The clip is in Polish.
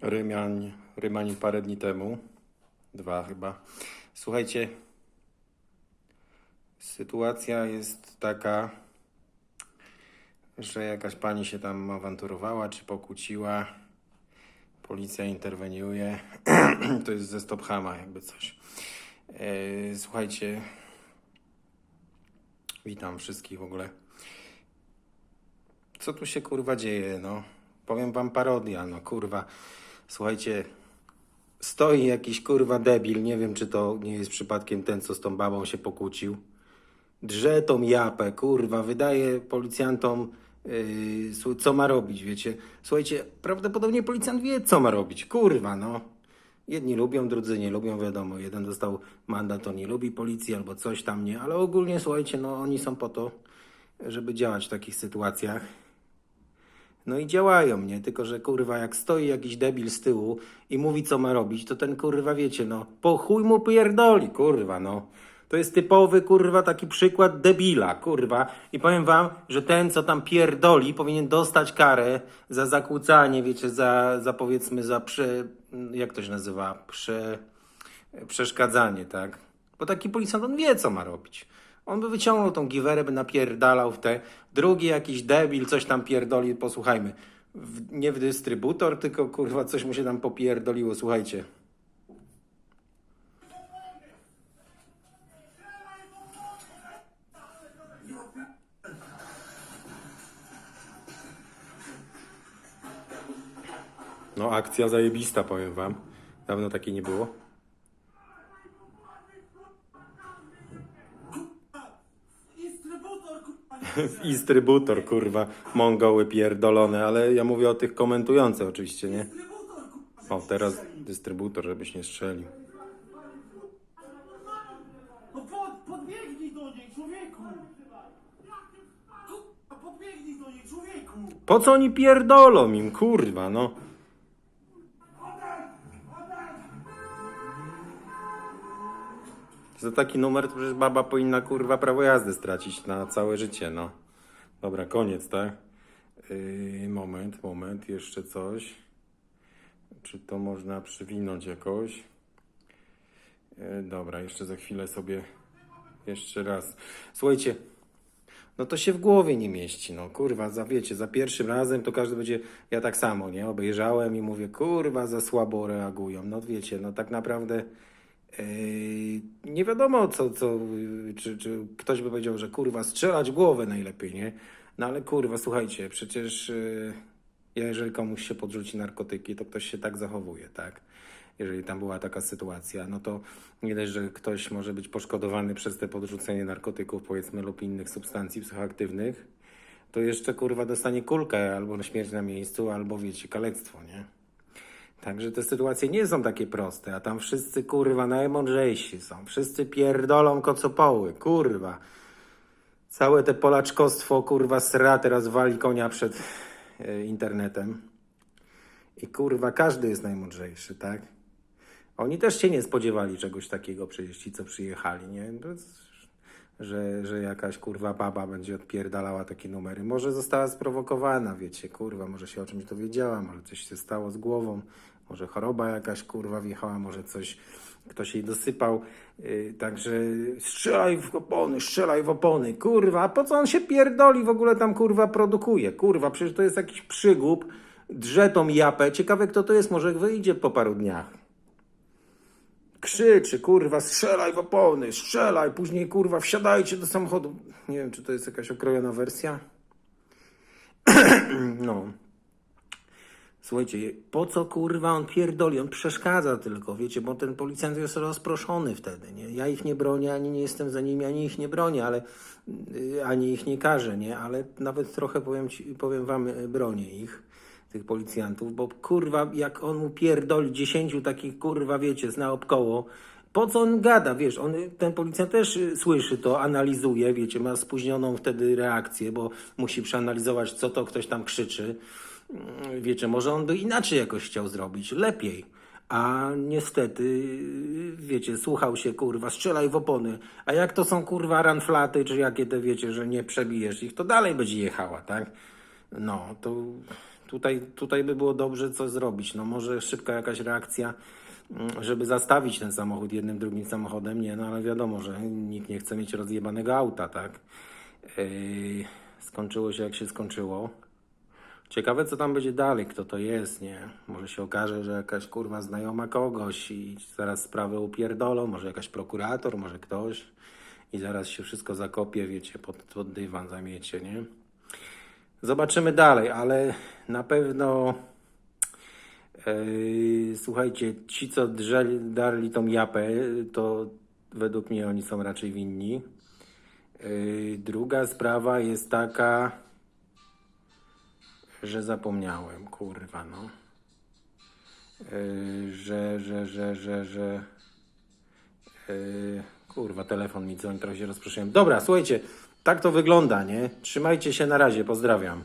Rymiań, Rymań parę dni temu. Dwa chyba. Słuchajcie, sytuacja jest taka, że jakaś pani się tam awanturowała czy pokłóciła. Policja interweniuje. to jest ze Stophama, jakby coś. E, Słuchajcie, witam wszystkich w ogóle. Co tu się kurwa dzieje, no? Powiem wam parodia, no kurwa. Słuchajcie, stoi jakiś kurwa debil, nie wiem czy to nie jest przypadkiem ten, co z tą babą się pokłócił. Drze tą japę, kurwa, wydaje policjantom, yy, co ma robić, wiecie. Słuchajcie, prawdopodobnie policjant wie, co ma robić, kurwa, no. Jedni lubią, drudzy nie lubią, wiadomo. Jeden dostał mandat, on nie lubi policji albo coś tam nie, ale ogólnie, słuchajcie, no oni są po to, żeby działać w takich sytuacjach. No i działają, nie? Tylko, że kurwa, jak stoi jakiś debil z tyłu i mówi, co ma robić, to ten kurwa, wiecie, no, po chuj mu pierdoli, kurwa, no. To jest typowy, kurwa, taki przykład debila, kurwa. I powiem wam, że ten, co tam pierdoli, powinien dostać karę za zakłócanie, wiecie, za, za powiedzmy, za prze... jak to się nazywa? Prze... Przeszkadzanie, tak? Bo taki policjant, on wie, co ma robić. On by wyciągnął tą giwerę, by napierdalał w te. Drugi jakiś debil coś tam pierdoli, posłuchajmy. W, nie w dystrybutor, tylko kurwa coś mu się tam popierdoliło, słuchajcie. No, akcja zajebista, powiem wam. Dawno takiej nie było. Instrybutor, kurwa, mongoły pierdolone, ale ja mówię o tych komentujących oczywiście, nie? O, teraz dystrybutor, żebyś nie strzelił. No pod, podbiegnij do niej, człowieku. Podbiegnij do niej, człowieku. Po co oni pierdolą im, kurwa, no? Za taki numer to przecież baba powinna, kurwa, prawo jazdy stracić na całe życie, no. Dobra, koniec, tak? Yy, moment, moment, jeszcze coś. Czy to można przywinąć jakoś? Yy, dobra, jeszcze za chwilę sobie jeszcze raz. Słuchajcie, no to się w głowie nie mieści, no kurwa, za wiecie, za pierwszym razem to każdy będzie, ja tak samo, nie, obejrzałem i mówię, kurwa, za słabo reagują, no wiecie, no tak naprawdę nie wiadomo co, co yy, czy, czy ktoś by powiedział, że kurwa, strzelać głowę najlepiej, nie, no ale kurwa, słuchajcie, przecież yy, jeżeli komuś się podrzuci narkotyki, to ktoś się tak zachowuje, tak, jeżeli tam była taka sytuacja, no to nie dość, że ktoś może być poszkodowany przez te podrzucenie narkotyków, powiedzmy, lub innych substancji psychoaktywnych, to jeszcze kurwa dostanie kulkę albo śmierć na miejscu, albo wiecie, kalectwo, nie? Także te sytuacje nie są takie proste, a tam wszyscy kurwa najmądrzejsi są. Wszyscy pierdolą kocopoły, kurwa. Całe te polaczkostwo kurwa sra teraz wali konia przed e, internetem. I kurwa każdy jest najmądrzejszy, tak? Oni też się nie spodziewali czegoś takiego, przecież ci, co przyjechali, nie? Że, że jakaś kurwa baba będzie odpierdalała takie numery. Może została sprowokowana, wiecie, kurwa, może się o czymś dowiedziała, może coś się stało z głową, może choroba jakaś kurwa wjechała, może coś, ktoś jej dosypał. Yy, także strzelaj w opony, strzelaj w opony, kurwa, a po co on się pierdoli w ogóle tam kurwa produkuje? Kurwa, przecież to jest jakiś przygłup, drze tą japę. Ciekawe kto to jest, może wyjdzie po paru dniach krzyczy, kurwa, strzelaj w opony, strzelaj, później, kurwa, wsiadajcie do samochodu. Nie wiem, czy to jest jakaś okrojona wersja. no. Słuchajcie, po co, kurwa, on pierdoli? On przeszkadza tylko, wiecie, bo ten policjant jest rozproszony wtedy, nie? Ja ich nie bronię, ani nie jestem za nimi, ani ich nie bronię, ale y, ani ich nie karzę, nie? Ale nawet trochę, powiem, ci, powiem wam, bronię ich tych policjantów, bo kurwa, jak on mu pierdoli dziesięciu takich, kurwa, wiecie, zna obkoło, po co on gada, wiesz, on, ten policjant też y, słyszy to, analizuje, wiecie, ma spóźnioną wtedy reakcję, bo musi przeanalizować, co to ktoś tam krzyczy. Mm, Wiecie, może on by inaczej jakoś chciał zrobić, lepiej. A niestety, y, wiecie, słuchał się, kurwa, strzelaj w opony. A jak to są, kurwa, ranflaty, czy jakie te, wiecie, że nie przebijesz ich, to dalej będzie jechała, tak? No, to Tutaj, tutaj by było dobrze coś zrobić. No może szybka jakaś reakcja, mm, żeby zastawić ten samochód jednym, drugim samochodem. Nie, no ale wiadomo, że nikt nie chce mieć rozjebanego auta, tak? Yy, skończyło się jak się skończyło. Ciekawe, co tam będzie dalej, kto to jest, nie? Może się okaże, że jakaś kurwa znajoma kogoś i zaraz sprawę upierdolą, może jakaś prokurator, może ktoś i zaraz się wszystko zakopie, wiecie, pod, pod dywan zamiecie, nie? Zobaczymy dalej, ale na pewno yy, słuchajcie, ci co drzeli, darli tą japę, to według mnie oni są raczej winni. Yy, druga sprawa jest taka, że zapomniałem, kurwa, no. Yy, że, że, że, że, że. Yy, kurwa, telefon mi dzwoni, trochę się rozproszyłem. Dobra, słuchajcie, tak to wygląda, nie? Trzymajcie się na razie, pozdrawiam.